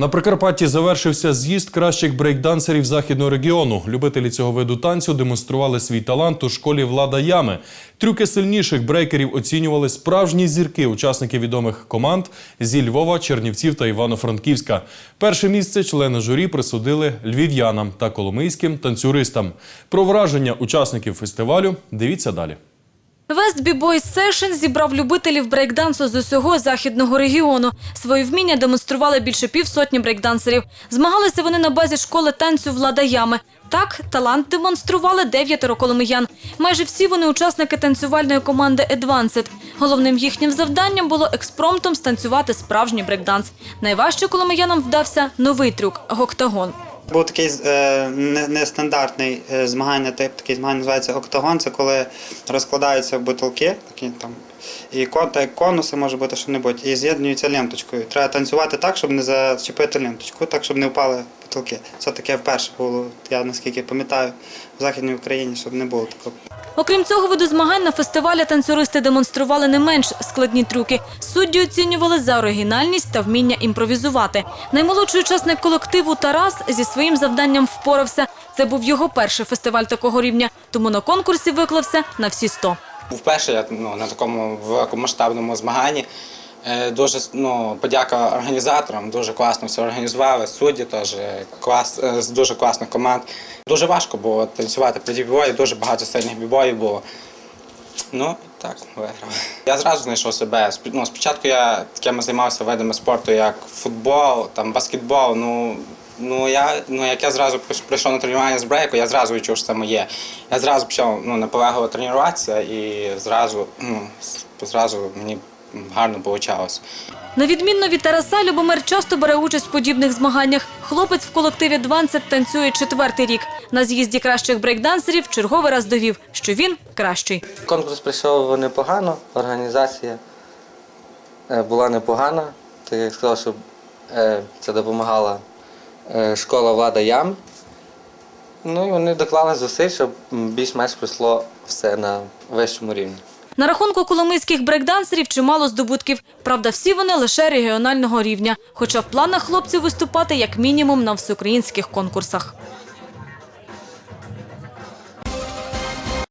На Прикарпатті завершився з'їзд кращих брейкдансерів західного регіону. Любителі цього виду танцю демонстрували свій талант у школі Влада Ями. Трюки сильніших брейкерів оцінювали справжні зірки, учасники відомих команд зі Львова, Чернівців та Івано-Франківська. Перше місце члени журі присудили львів'янам та коломийським танцюристам. Про враження учасників фестивалю дивіться далі. West B-Boys Session зібрав любителів брейкдансу з усього західного регіону. Свої вміння демонстрували більше півсотні брейкдансерів. Змагалися вони на базі школи танцю Влада Ями. Так, талант демонстрували дев'ятеро коломиян. Майже всі вони учасники танцювальної команди Advanced. Головним їхнім завданням було експромтом станцювати справжній брейкданс. Найважче коломиянам вдався новий трюк гоктагон. Був такий е, не- нестандартний е, змагання, тип такий змагання називається октагон. Це коли розкладаються бутилки, такі там, і конуси може бути що-небудь, і з'єднуються ленточкою. Треба танцювати так, щоб не зачепити ленточку, так, щоб не впали бутилки. Це таке вперше було, я наскільки пам'ятаю, в Західній Україні, щоб не було такого. Окрім цього виду змагань, на фестивалі танцюристи демонстрували не менш складні трюки. Судді оцінювали за оригінальність та вміння імпровізувати. Наймолодший учасник колективу Тарас зі своїм завданням впорався. Це був його перший фестиваль такого рівня, тому на конкурсі виклався на всі 100. Вперше я на такому масштабному змаганні. Е, Дуже ну, подяка організаторам, дуже класно все організували. Судді теж клас, е, з дуже класних команд. Дуже важко було танцювати при бібої, дуже багато сильних бібоїв було. Ну, так, виграв. Я зразу знайшов себе. Ну, спочатку я такими займався видами спорту, як футбол, там, баскетбол. Ну, ну, я, ну, як я зразу прийшов на тренування з брейку, я зразу відчув, що це моє. Я зразу почав ну, наполегливо тренуватися і зразу, ну, зразу мені гарно вийшло. На відмінно від Тараса, Любомир часто бере участь в подібних змаганнях. Хлопець в колективі «Дванцет» танцює четвертий рік. На з'їзді кращих брейкдансерів черговий раз довів, що він кращий. Конкурс прийшов непогано, організація е, була непогана. Так як сказав, що е, це допомагала е, школа влада ям. Ну і вони доклали зусиль, щоб більш-менш пройшло все на вищому рівні. На рахунку коломийських брейкдансерів чимало здобутків. Правда, всі вони лише регіонального рівня. Хоча в планах хлопців виступати як мінімум на всеукраїнських конкурсах.